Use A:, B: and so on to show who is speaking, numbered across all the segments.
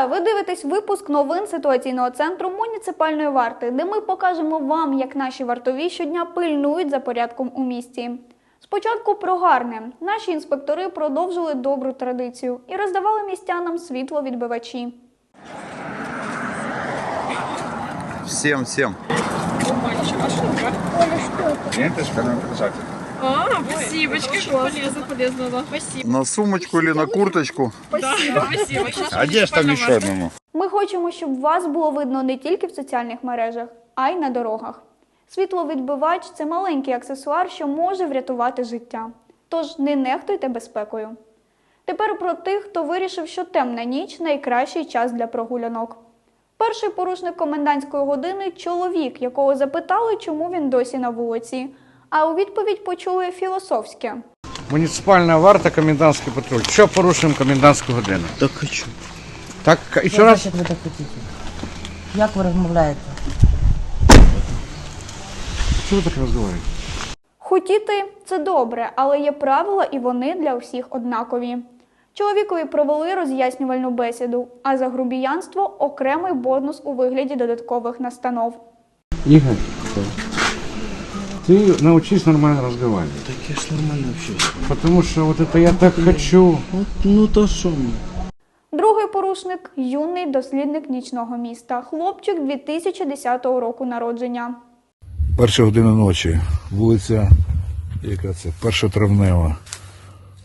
A: Нагадаю, ви дивитесь випуск новин ситуаційного центру муніципальної варти, де ми покажемо вам, як наші вартові щодня пильнують за порядком у місті. Спочатку про гарне. Наші інспектори продовжили добру традицію і роздавали містянам світловідбивачі.
B: Всем.
C: Ленточка на держатель.
D: А, спасибо, полезно, полезно, да. Спасибо.
B: На сумочку или на курточку.
D: Спасибо, спасибо.
C: А где ж там еще одному?
A: Ми хочемо, щоб вас було видно не тільки в соціальних мережах, а й на дорогах. Світловідбивач це маленький аксесуар, що може врятувати життя. Тож не нехтуйте безпекою. Тепер про тих, хто вирішив, що темна ніч найкращий час для прогулянок. Перший порушник комендантської години чоловік, якого запитали, чому він досі на вулиці. А у відповідь почули філософське.
E: Муніципальна варта, комендантський патруль. Що порушуємо комендантську годину?
B: Так хочу.
E: Так, і
F: Що
E: раз.
F: значить ви так хотіте? Як ви розмовляєте?
E: Що ви так розговорюєте?
A: Хотіти це добре, але є правила і вони для всіх однакові. Чоловікові провели роз'яснювальну бесіду, а за грубіянство окремий бонус у вигляді додаткових настанов.
E: Ігор, ты научись нормально разговаривать.
G: Так я ж нормально общаюсь.
E: Потому что вот это я так хочу.
G: Ну, ну то що ми?
A: Другий порушник юний дослідник нічного міста, хлопчик 2010 року народження.
H: Перша година ночі, вулиця, яка це, перша травнева.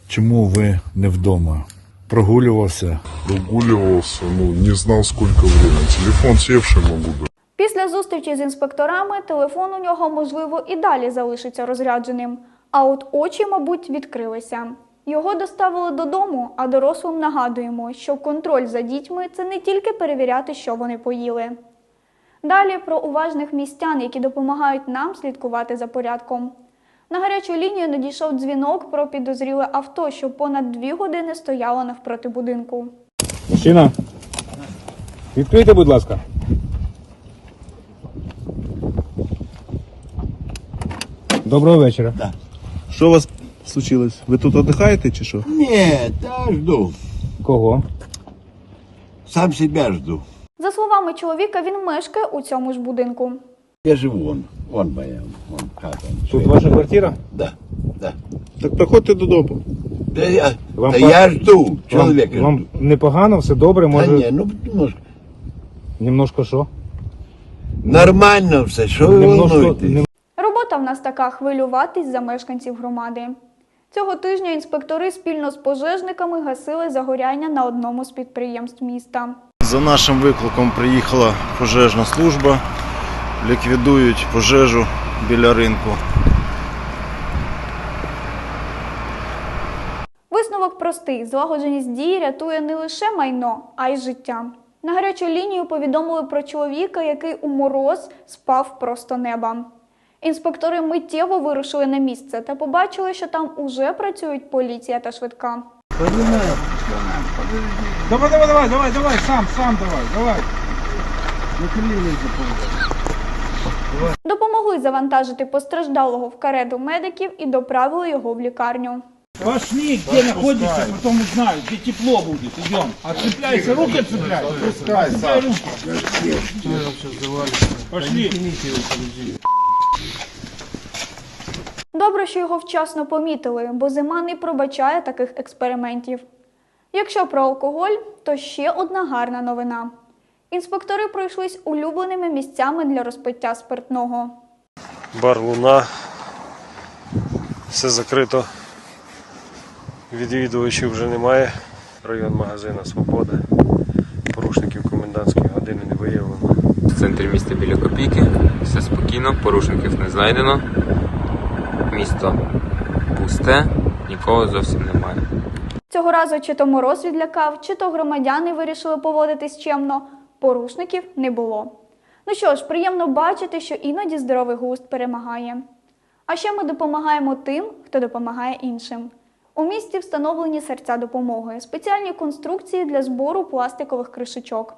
H: Чому ви не вдома? Прогулювався.
I: прогуливался, ну, не знал сколько времени. Телефон севший могу быть.
A: Після зустрічі з інспекторами телефон у нього, можливо, і далі залишиться розрядженим. А от очі, мабуть, відкрилися. Його доставили додому, а дорослим нагадуємо, що контроль за дітьми це не тільки перевіряти, що вони поїли. Далі про уважних містян, які допомагають нам слідкувати за порядком. На гарячу лінію надійшов дзвінок про підозріле авто, що понад дві години стояло навпроти будинку.
J: Мужчина, відкрийте, будь ласка. Доброго вечора.
G: Що у вас случилось? Ви тут віддихаєте чи що?
K: Ні, та жду.
J: Кого?
K: Сам себя жду.
A: За словами чоловіка, він мешкає у цьому ж будинку.
K: Я живу вон. Вон моя, вон хата.
J: Тут ваша квартира?
K: Да, да.
G: Так проходьте додому.
K: Да я,
J: Вам
K: да
J: по-
K: я жду человека.
J: Вам,
K: жду.
J: вам непогано, все добре,
K: Та
J: може.
K: ні, ну немножко.
J: Немножко що?
K: Нормально все, що ви
J: Немножко,
K: волнуєтесь?
A: Робота в нас така хвилюватись за мешканців громади. Цього тижня інспектори спільно з пожежниками гасили загоряння на одному з підприємств міста.
G: За нашим викликом приїхала пожежна служба. Ліквідують пожежу біля ринку.
A: Висновок простий: злагодженість дій рятує не лише майно, а й життя. На гарячу лінію повідомили про чоловіка, який у мороз спав просто неба. Інспектори миттєво вирушили на місце та побачили, що там уже працюють поліція та швидка.
J: Давай, давай, давай, давай, давай, сам, сам давай, давай.
A: Допомогли завантажити постраждалого в карету медиків і доправили його в лікарню.
J: Пошли, где находишься, потом узнаю, где тепло будет. Идем. Отцепляйся, руки отцепляй. Пускай, Пошли.
A: Добре, що його вчасно помітили, бо зима не пробачає таких експериментів. Якщо про алкоголь, то ще одна гарна новина. Інспектори пройшлись улюбленими місцями для розпиття спиртного.
L: бар Луна. Все закрито. Відвідувачів вже немає. Район магазина Свобода. Порушників комендантської години не виявлено.
M: В центрі міста біля копійки. Все спокійно, порушників не знайдено. Місто пусте, нікого зовсім немає.
A: Цього разу чи то мороз відлякав, чи то громадяни вирішили поводитись чемно. Порушників не було. Ну що ж, приємно бачити, що іноді здоровий глузд перемагає. А ще ми допомагаємо тим, хто допомагає іншим. У місті встановлені серця допомоги, спеціальні конструкції для збору пластикових кришечок.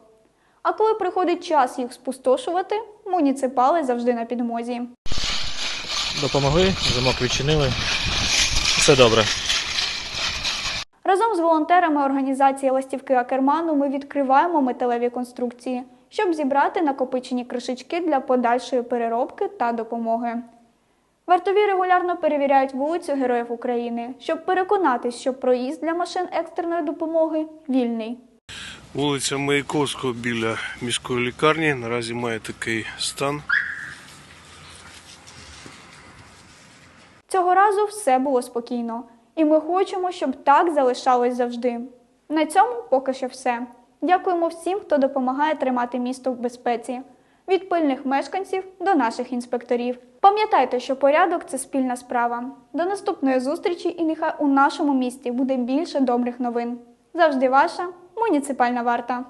A: А коли приходить час їх спустошувати, муніципали завжди на підмозі.
L: Допомогли, замок відчинили. Все добре.
A: Разом з волонтерами організації Ластівки Акерману ми відкриваємо металеві конструкції, щоб зібрати накопичені кришечки для подальшої переробки та допомоги. Вартові регулярно перевіряють вулицю Героїв України, щоб переконатись, що проїзд для машин екстреної допомоги вільний.
N: Вулиця Маяковського біля міської лікарні наразі має такий стан.
A: Цього разу все було спокійно, і ми хочемо, щоб так залишалось завжди. На цьому поки що все. Дякуємо всім, хто допомагає тримати місто в безпеці. Від пильних мешканців до наших інспекторів. Пам'ятайте, що порядок це спільна справа. До наступної зустрічі, і нехай у нашому місті буде більше добрих новин. Завжди ваша муніципальна варта.